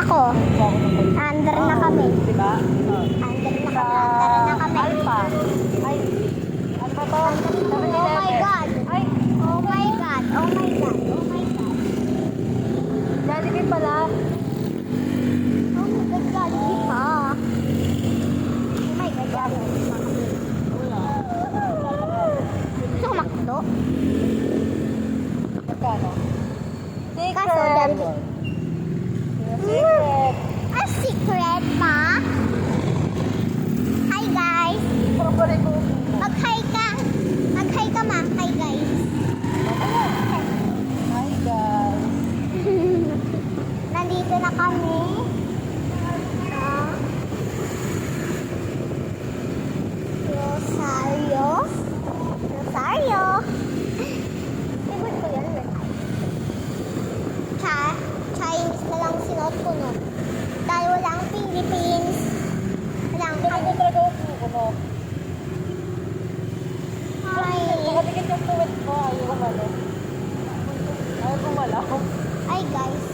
ako. Under na kami. Diba? Under na Sa kami. Under na kami. Alpha. Ay, ano ba to? Oh my God. Ay, Oh my God. Oh my God. Oh my God. Jollibee pala. Oh my God. Jollibee pa. Oh my God. Jollibee pa. Sumakdo. Magkano? Kaso, Jollibee. Secret. A secret pa? Hi guys. Puro-puro ko. Mag-hi ka. Mag-hi ka ma. Hi guys. Hi guys. Nandito na kami. Ah. Rosario. Rosario. Favorite ko yun. Cha Chinese na lang sinuot ko nun. Dahil walang Philippines. Ganito talaga ako ano. Hi. Nakadikit yung puwet ko. Ayaw ko malo. Ayaw malaw. Hi guys.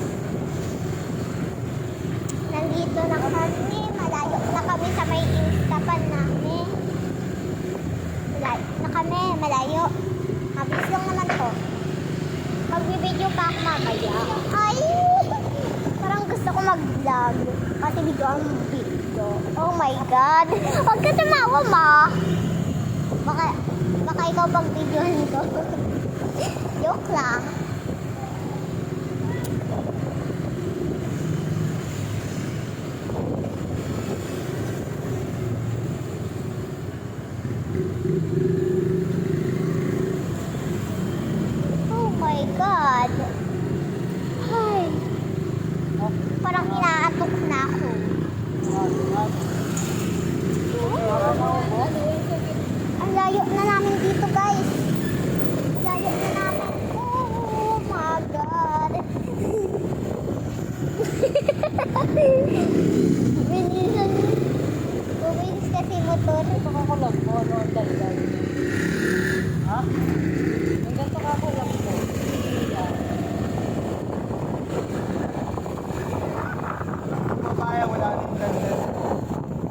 Nandito na kami. Malayo na kami sa may instapan namin. Malayo na kami. Malayo. Mabilis lang naman to. Magbibideo pa ako mamaya. Ay! Gusto ko mag-vlog. Kasi video ang video. Oh my God. Huwag ka tumawa, ma. Baka, baka ikaw pag videohan ko. Joke lang. Oh my God. Ito ko ko lang, ano ang dalgal.